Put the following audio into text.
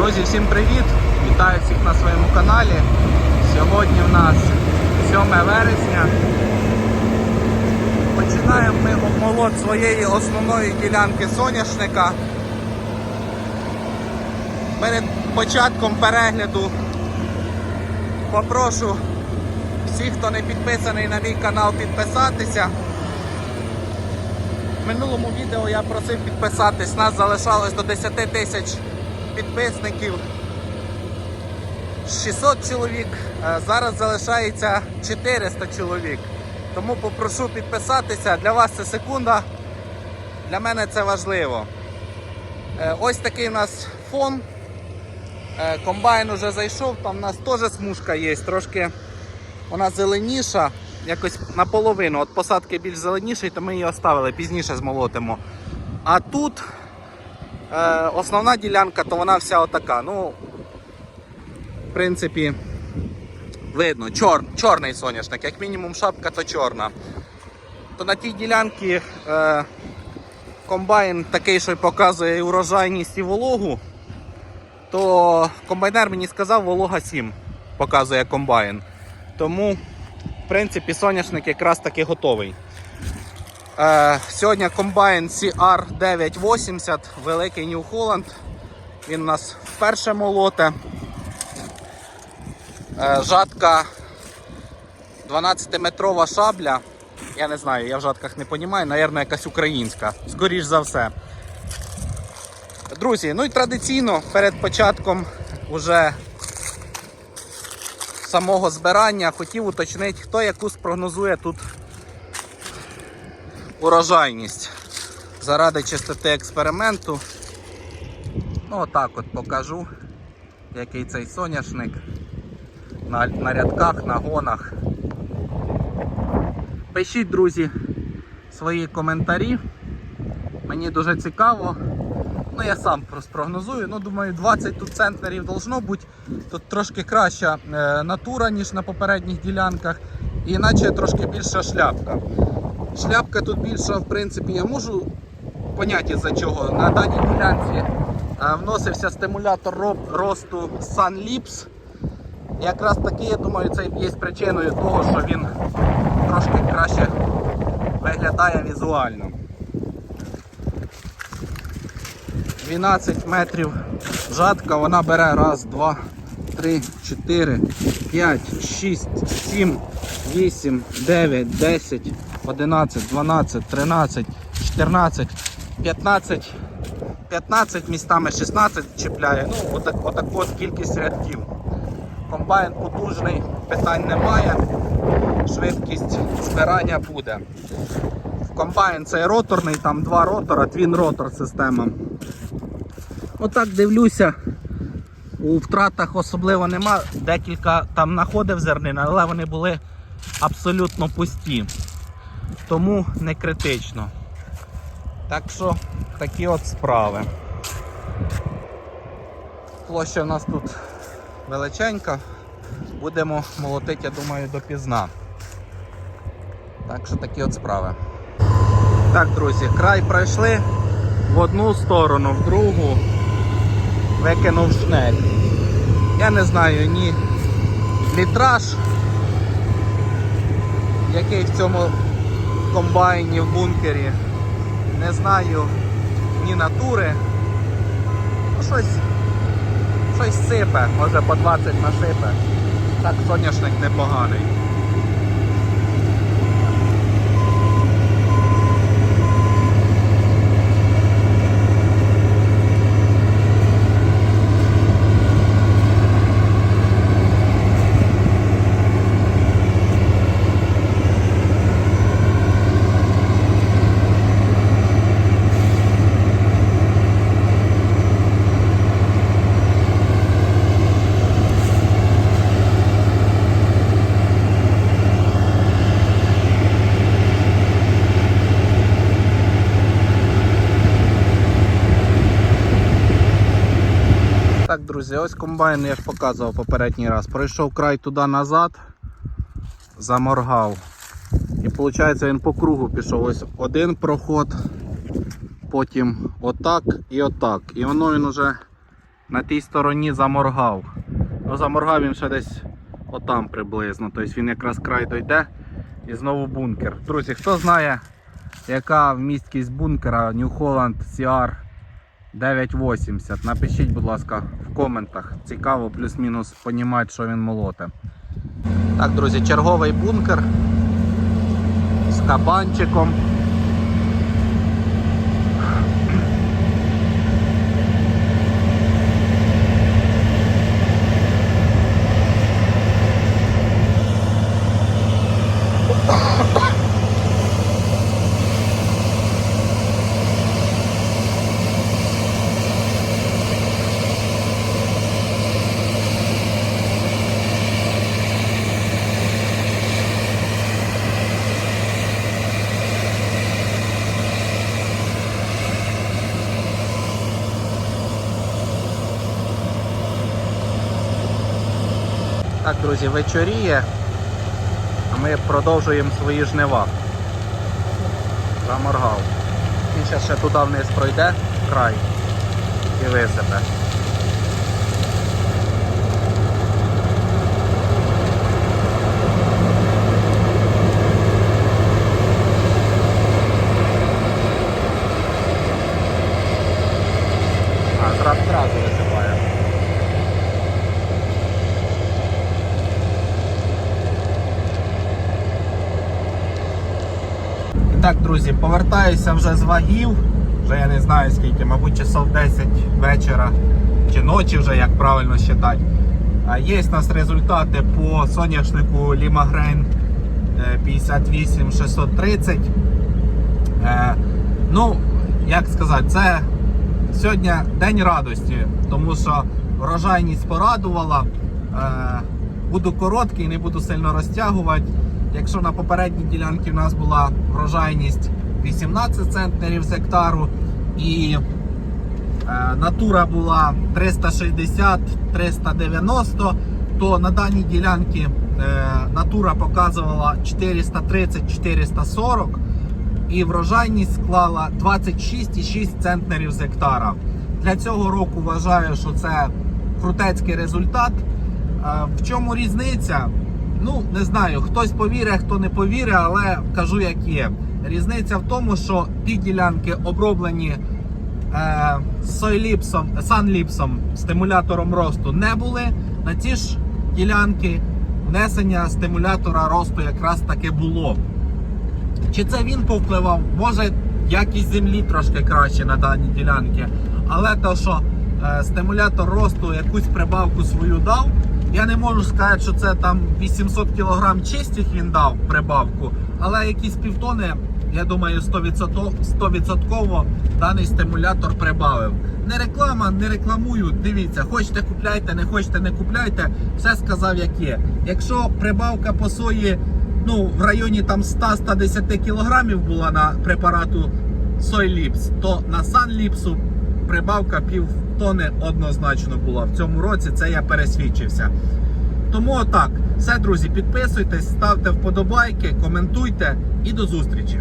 Друзі, всім привіт! Вітаю всіх на своєму каналі. Сьогодні в нас 7 вересня. Починаємо ми обмолот своєї основної ділянки соняшника. Перед початком перегляду попрошу всіх, хто не підписаний на мій канал, підписатися. В минулому відео я просив підписатись, нас залишалось до 10 тисяч підписників. 600 чоловік, е, зараз залишається 400 чоловік. Тому попрошу підписатися. Для вас це секунда, для мене це важливо. Е, Ось такий у нас фон. Е, Комбайн уже зайшов, там у нас теж смужка є, трошки вона зеленіша, якось наполовину. От посадки більш зеленіші, то ми її оставили, пізніше змолотимо. А тут основна ділянка, то вона вся отака. Ну, в принципі, видно, чор, чорний соняшник, як мінімум шапка, то чорна. То на тій ділянці е, комбайн такий, що показує і урожайність і вологу, то комбайнер мені сказав, волога 7 показує комбайн. Тому, в принципі, соняшник якраз таки готовий. Е, сьогодні комбайн CR980, великий New Holland. Він у нас вперше молоте. Е, жатка 12-метрова шабля. Я не знаю, я в жатках не розумію, Навірно, якась українська, скоріш за все. Друзі, ну і традиційно перед початком уже самого збирання хотів уточнити, хто яку спрогнозує тут урожайність. Заради чистоти експерименту. Ну, отак от покажу, який цей соняшник на, на рядках, на гонах. Пишіть, друзі, свої коментарі. Мені дуже цікаво. Ну, я сам спрогнозую. Ну, думаю, 20 тут центнерів должно бути. Тут трошки краща е, натура, ніж на попередніх ділянках. І іначе трошки більша шляпка. Шляпка тут більша, в принципі, я можу поняти за чого. На даній ділянці е, вносився стимулятор росту Sunlips. Якраз таки, я думаю, це є причиною того, що він трошки краще виглядає візуально. 12 метрів жатка, вона бере раз, два, три, чотири, п'ять, шість, сім, вісім, дев'ять, десять, одинадцять, дванадцять, тринадцять, чотирнадцять, п'ятнадцять, 15 містами 16 чіпляє. Ну, отак, отак ось кількість рядків. Комбайн потужний, питань немає. Швидкість збирання буде. Комбайн цей роторний, там два ротора, твін ротор система. Отак дивлюся. У втратах особливо нема. Декілька там знаходив зернин, але вони були абсолютно пусті. Тому не критично. Так що такі от справи. Площа в нас тут величенька. Будемо молотити, я думаю, допізна. Так що такі от справи. Так, друзі, край пройшли в одну сторону, в другу викинув шнек. Я не знаю ні літраж, який в цьому комбайні в бункері. Не знаю ні натури. Ну, щось, щось сипе, може по 20 насипе. Так соняшник непоганий. Так, друзі, ось комбайн, я ж показував попередній раз. Пройшов край туди назад, заморгав. І виходить він по кругу пішов. Ось один проход, потім отак і отак. І воно він уже на тій стороні заморгав. Ну, заморгав він ще десь отам приблизно. Тобто він якраз край дойде і знову бункер. Друзі, хто знає, яка вмісткість бункера New Holland CR 980, напишіть, будь ласка, в коментах. Цікаво, плюс-мінус понімати, що він молоте. Так, друзі, черговий бункер з кабанчиком. Так, друзі, вечоріє, ми продовжуємо свої жнива. Заморгав. Він зараз ще туди вниз пройде, край і висипе. А, зразу, зразу висипає. І так, друзі, повертаюся вже з вагів. Вже я не знаю скільки, мабуть, часов 10 вечора чи ночі вже, як правильно вважати. Є у нас результати по соняшнику Лімагрейн 58630. Е, Ну, як сказати, це сьогодні день радості, тому що врожайність порадувала. Е, Буду короткий, не буду сильно розтягувати. Якщо на попередній ділянці в нас була врожайність 18 центнерів з гектару і е, натура була 360-390, то на даній ділянці е, натура показувала 430-440 і врожайність склала 26,6 центнерів з гектара. Для цього року вважаю, що це крутецький результат. Е, В чому різниця? Ну, не знаю, хтось повірить, хто не повірить, але кажу, як є. Різниця в тому, що ті ділянки оброблені е, сойліпсом, санліпсом, стимулятором росту не були. На ті ж ділянки внесення стимулятора росту якраз таки було. Чи це він повпливав? Може якість землі трошки краще на даній ділянці. Але то, що е, стимулятор росту якусь прибавку свою дав, я не можу сказати, що це там 800 кг чистих він дав прибавку, але якісь півтони, я думаю, 100%, 100% даний стимулятор прибавив. Не реклама, не рекламую. Дивіться, хочете купляйте, не хочете, не купляйте. Все сказав, як є. Якщо прибавка по сої ну, в районі там 100-110 кілограмів була на препарату Сойліпс, то на Санліпсу прибавка пів тони однозначно була. В цьому році це я пересвідчився. Тому отак. Все, друзі, підписуйтесь, ставте вподобайки, коментуйте і до зустрічі.